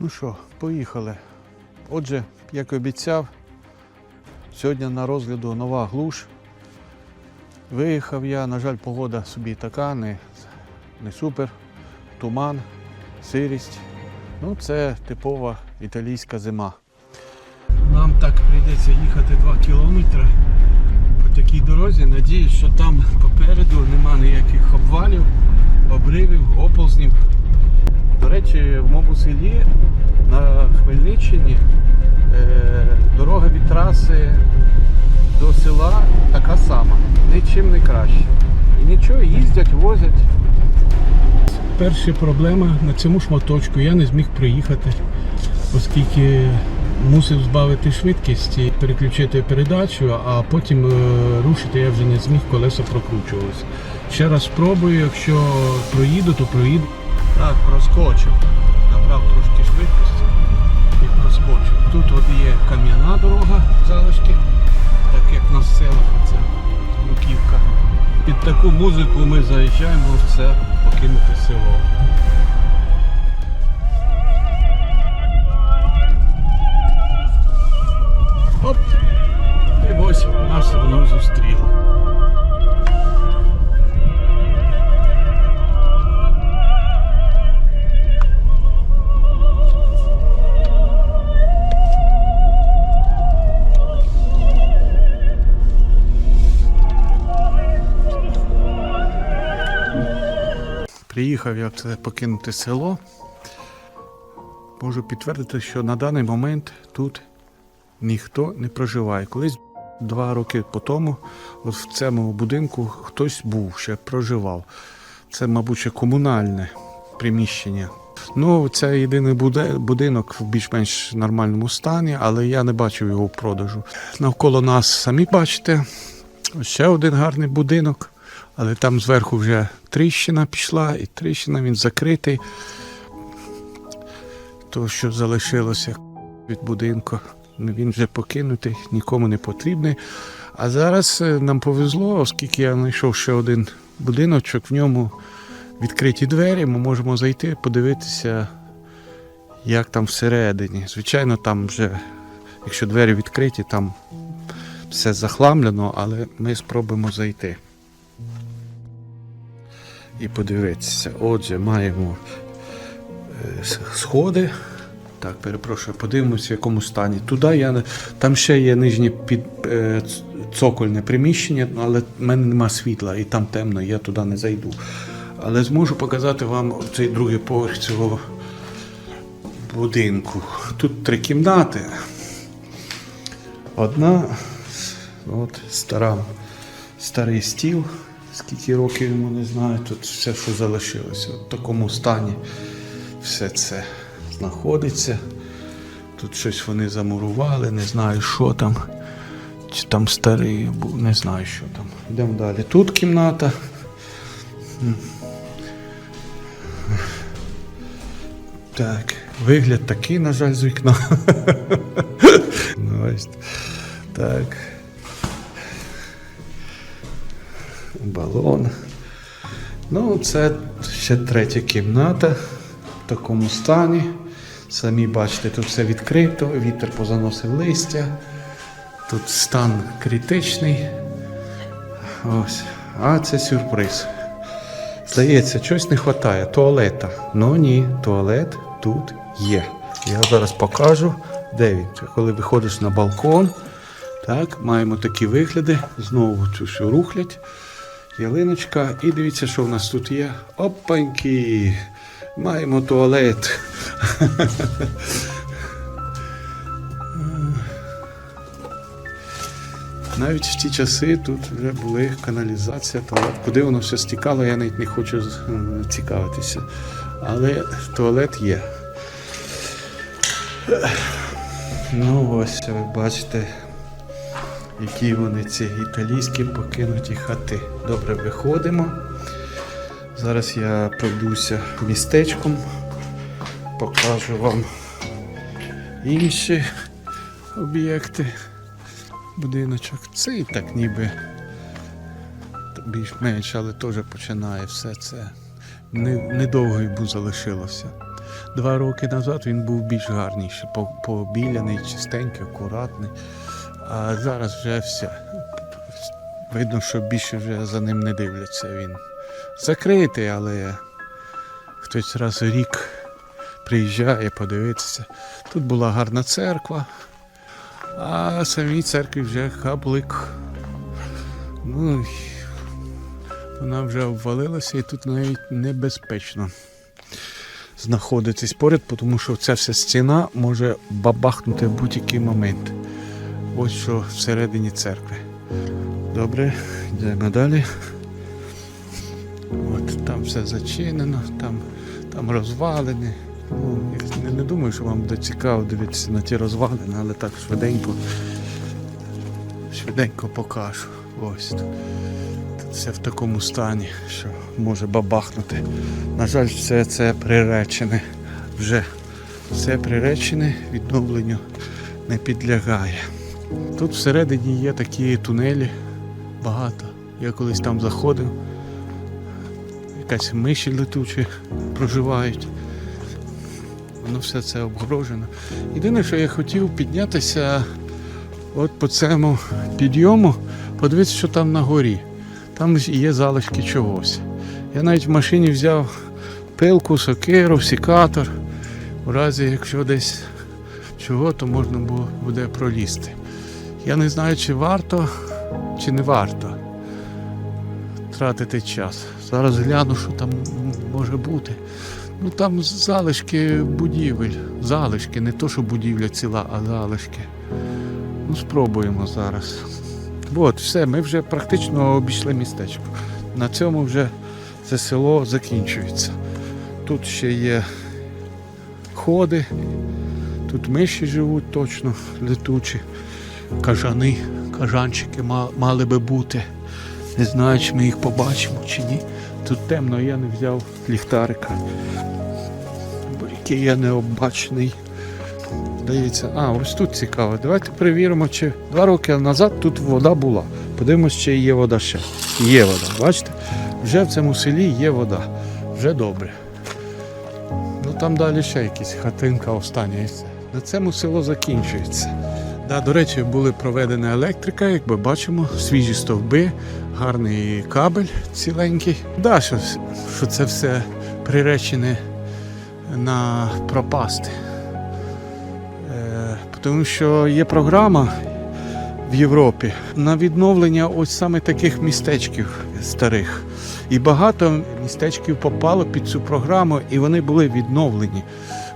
Ну що, поїхали. Отже, як і обіцяв, сьогодні на розгляду нова глуш. Виїхав я, на жаль, погода собі така, не, не супер. Туман, сирість. Ну, це типова італійська зима. Нам так прийдеться їхати 2 кілометри по такій дорозі. Надіюсь, що там попереду нема ніяких обвалів, обривів, оползнів. Речі, в моєму селі на Хмельниччині е, дорога від траси до села така сама, нічим не краще. І нічого, їздять, возять. Перша проблема на цьому шматочку я не зміг приїхати, оскільки мусив збавити швидкість і переключити передачу, а потім е, рушити я вже не зміг, колеса прокручувалися. Ще раз спробую, якщо проїду, то проїду. Так, проскочив. Набрав трошки швидкості і проскочив. Тут от є кам'яна дорога, залишки, так як на селах оце Луківка. Під таку музику ми заїжджаємо в це покинути село. Приїхав я в це покинути село. Можу підтвердити, що на даний момент тут ніхто не проживає. Колись два роки по тому, от в цьому будинку хтось був, ще проживав. Це, мабуть, ще комунальне приміщення. Ну, це єдиний будинок в більш-менш нормальному стані, але я не бачив його в продажу. Навколо нас самі бачите, ще один гарний будинок, але там зверху вже тріщина пішла, і тріщина він закритий. То, що залишилося від будинку, він вже покинутий, нікому не потрібний. А зараз е, нам повезло, оскільки я знайшов ще один будиночок, в ньому відкриті двері, ми можемо зайти, подивитися, як там всередині. Звичайно, там вже, якщо двері відкриті, там все захламлено, але ми спробуємо зайти. І подивитися. Отже, маємо е, сходи. Так, перепрошую, подивимося, в якому стані. Туди я там ще є нижнє під е, цокольне приміщення, але в мене нема світла і там темно, я туди не зайду. Але зможу показати вам цей другий поверх цього будинку. Тут три кімнати. Одна от, стара, старий стіл, скільки років йому не знаю. Тут все, що залишилося. В такому стані все це знаходиться. Тут щось вони замурували, не знаю, що там. Чи там старий був, не знаю, що там. Йдемо далі. Тут кімната. Так, вигляд такий, на жаль, з вікна. ну. Так. Балон. Ну, це ще третя кімната в такому стані. Самі бачите, тут все відкрито, вітер позаносив листя. Тут стан критичний. Ось. А це сюрприз. Здається, щось не вистачає. Туалета. Ну ні, туалет тут є. Я зараз покажу, де він. Коли виходиш на балкон. Так, маємо такі вигляди. Знову цю всю рухлять. Ялиночка. І дивіться, що в нас тут є. Опаньки! Маємо туалет. Навіть в ті часи тут вже були каналізація, туалет. Куди воно все стікало, я навіть не хочу е, цікавитися. Але туалет є. Ну ось ви бачите, які вони ці італійські покинуті хати. Добре, виходимо. Зараз я пройдуся містечком, покажу вам інші об'єкти. Будиночок. Це і так ніби більш-менш, але теж починає все це. Недовго йому залишилося. два роки назад він був більш гарніший, по- побіляний, чистенький, акуратний. А зараз вже все. Видно, що більше вже за ним не дивляться. Він закритий, але хтось раз у рік приїжджає подивитися. Тут була гарна церква, а самій церкві вже каблик. Ну, вона вже обвалилася і тут навіть небезпечно знаходитись поряд, тому що ця вся стіна може бабахнути в будь-який момент. Ось що всередині церкви. Добре, йдемо далі. От там все зачинено, там, там розвалини. Ну, я не, думаю, що вам буде цікаво дивитися на ті розвалини, але так швиденько, швиденько покажу. Ось тут. Тут все в такому стані, що може бабахнути. На жаль, все це приречене. Вже все приречене, відновленню не підлягає. Тут всередині є такі тунелі, багато. Я колись там заходив. Якась миші летучі проживають. Воно все це обгорожено. Єдине, що я хотів піднятися от по цьому підйому, подивитися, що там на горі. Там є залишки чогось. Я навіть в машині взяв пилку, сокиру, сікатор. У разі, якщо десь чого, то можна було- буде пролізти. Я не знаю, чи варто, чи не варто тратити час. Зараз гляну, що там може бути. Ну там залишки будівель. Залишки, не то, що будівля ціла, а залишки. Ну, спробуємо зараз. От, все, ми вже практично обійшли містечко. На цьому вже це село закінчується. Тут ще є ходи, тут миші живуть точно, летучі, кажани, кажанчики мали би бути. Не знаю, чи ми їх побачимо чи ні. Тут темно, я не взяв ліхтарика. Бо який я необачний. Здається, а, ось тут цікаво. Давайте перевіримо, чи два роки назад тут вода була. Подивимось, чи є вода ще. Є вода, бачите? Вже в цьому селі є вода. Вже добре. Ну там далі ще якась хатинка остання. На цьому село закінчується. Да, до речі, були проведена електрика, як ми бачимо, свіжі стовби, гарний кабель ціленький. Да, що, що це все приречене на пропасти. Е, тому що є програма в Європі на відновлення ось саме таких містечків старих. І багато містечків попало під цю програму, і вони були відновлені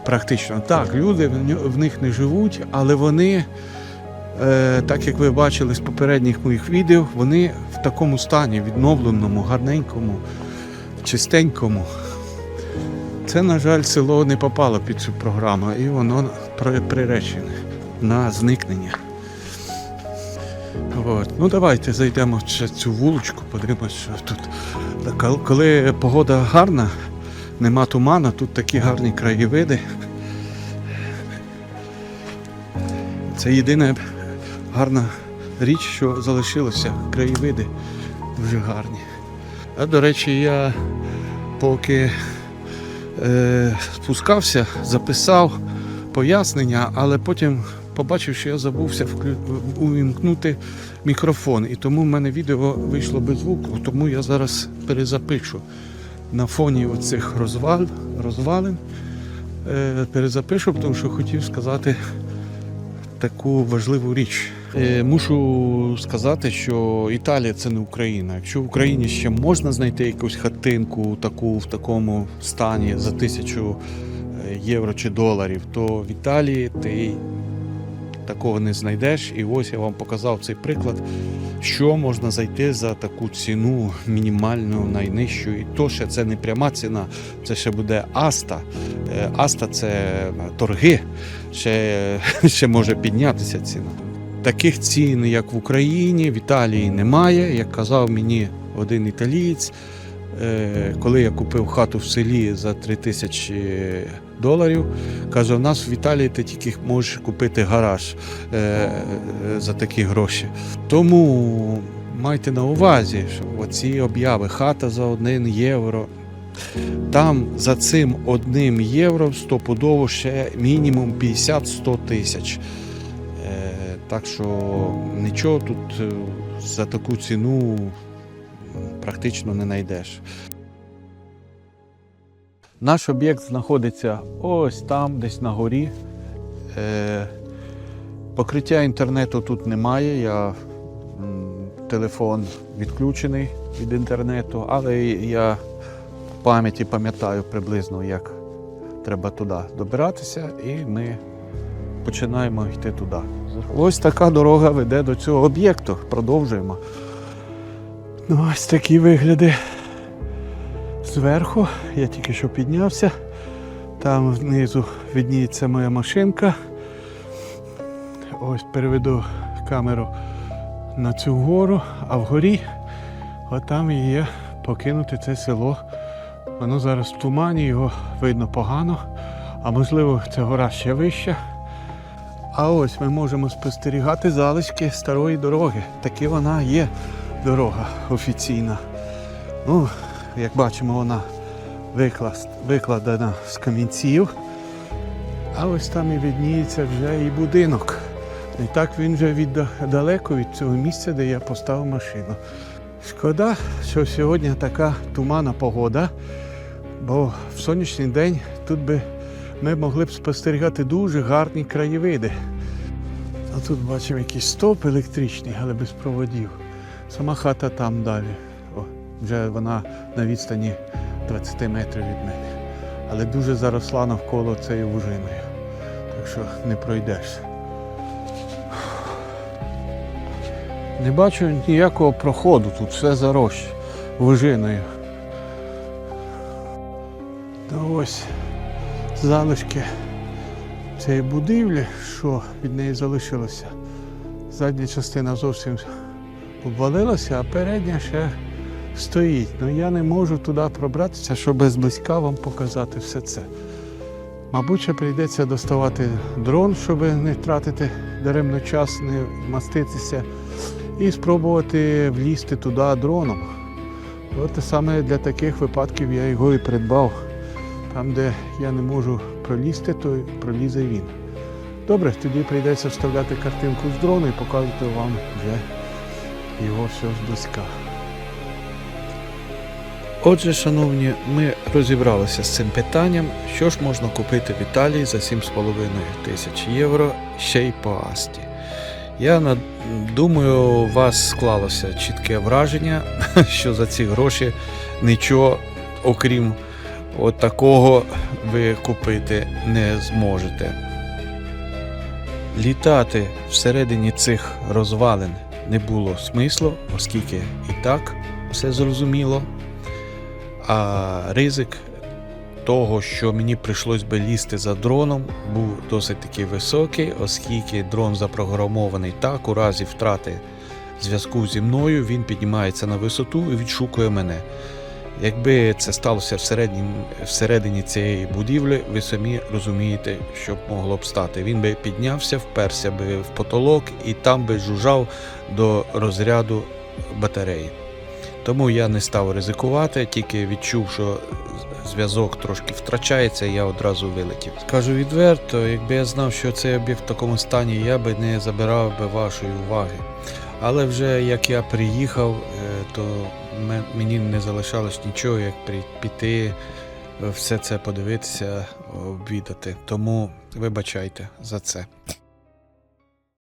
практично. Так, люди в них не живуть, але вони, так як ви бачили з попередніх моїх відео, вони в такому стані відновленому, гарненькому, чистенькому. Це, на жаль, село не попало під цю програму, і воно приречене на зникнення. От. Ну давайте зайдемо ще цю вуличку, подивимось, що тут. Коли погода гарна, нема туману, тут такі гарні краєвиди. Це єдина гарна річ, що залишилося. Краєвиди дуже гарні. А до речі, я поки е, спускався, записав пояснення, але потім побачив, що я забувся увімкнути мікрофон. І тому в мене відео вийшло без звуку, тому я зараз перезапишу на фоні оцих розвал... розвалин. Е, перезапишу, тому що хотів сказати таку важливу річ. Е, Мушу сказати, що Італія це не Україна. Якщо в Україні ще можна знайти якусь хатинку таку в такому стані за тисячу е, євро чи доларів, то в Італії ти такого не знайдеш. І ось я вам показав цей приклад, що можна зайти за таку ціну мінімальну, найнижчу. І то ще це не пряма ціна, це ще буде Аста. Е, Аста це торги, ще, ще може піднятися ціна. Таких цін, як в Україні, в Італії немає. Як казав мені один італієць, е, коли я купив хату в селі за 3 тисячі доларів, каже, у нас в Італії ти тільки можеш купити гараж е, за такі гроші. Тому майте на увазі, що оці обяви хата за 1 євро. Там за цим одним євро стопудово ще мінімум 50-100 тисяч. Так що нічого тут е, за таку ціну практично не знайдеш. Наш об'єкт знаходиться ось там, десь на горі. Е, покриття інтернету тут немає. Я, телефон відключений від інтернету, але я в пам'яті пам'ятаю приблизно, як треба туди добиратися, і ми починаємо йти туди. Ось така дорога веде до цього об'єкту. Продовжуємо. Ну, ось такі вигляди зверху. Я тільки що піднявся. Там знизу відніється моя машинка. Ось переведу камеру на цю гору, а вгорі отам є покинути це село. Воно зараз в тумані, його видно погано, а можливо ця гора ще вища. А ось ми можемо спостерігати залишки старої дороги. Таки вона є дорога офіційна. Ну, як бачимо, вона викладена з камінців. А ось там і видніється вже і будинок. І так він вже від, далеко від цього місця, де я поставив машину. Шкода, що сьогодні така туманна погода, бо в сонячний день тут би ми могли б спостерігати дуже гарні краєвиди. А тут бачимо якийсь стовп електричний, але без проводів. Сама хата там далі. О, вже вона на відстані 20 метрів від мене. Але дуже заросла навколо цією вужиною. Так що не пройдеш. Не бачу ніякого проходу, тут все зарощ вужиною. Та ось залишки цієї будівлі, що від неї залишилося. Задня частина зовсім обвалилася, а передня ще стоїть. Ну я не можу туди пробратися, щоб зблизька вам показати все це. Мабуть, ще прийдеться доставати дрон, щоб не втратити даремно час, не маститися, і спробувати влізти туди дроном. От саме для таких випадків я його і придбав. Там, де я не можу пролізти, то пролізе він. Добре, тоді прийдеться вставляти картинку з дрону і показувати вам вже його все зблизька. Отже, шановні, ми розібралися з цим питанням, що ж можна купити в Італії за 7,5 тисяч євро ще й по Асті. Я думаю, у вас склалося чітке враження, що за ці гроші нічого, окрім от такого, ви купити не зможете. Літати всередині цих розвалин не було смислу, оскільки і так все зрозуміло. А ризик того, що мені прийшлось би лізти за дроном, був досить таки високий, оскільки дрон запрограмований так, у разі втрати зв'язку зі мною, він піднімається на висоту і відшукує мене. Якби це сталося всередині, всередині цієї будівлі, ви самі розумієте, що б могло б стати. Він би піднявся, вперся би в потолок і там би жужжав до розряду батареї. Тому я не став ризикувати, тільки відчув, що зв'язок трошки втрачається, я одразу вилетів. Скажу відверто, якби я знав, що цей об'єкт в такому стані, я би не забирав би вашої уваги. Але вже як я приїхав, е, то мені не залишалось нічого, як піти, е, все це подивитися, обідати. Тому вибачайте за це.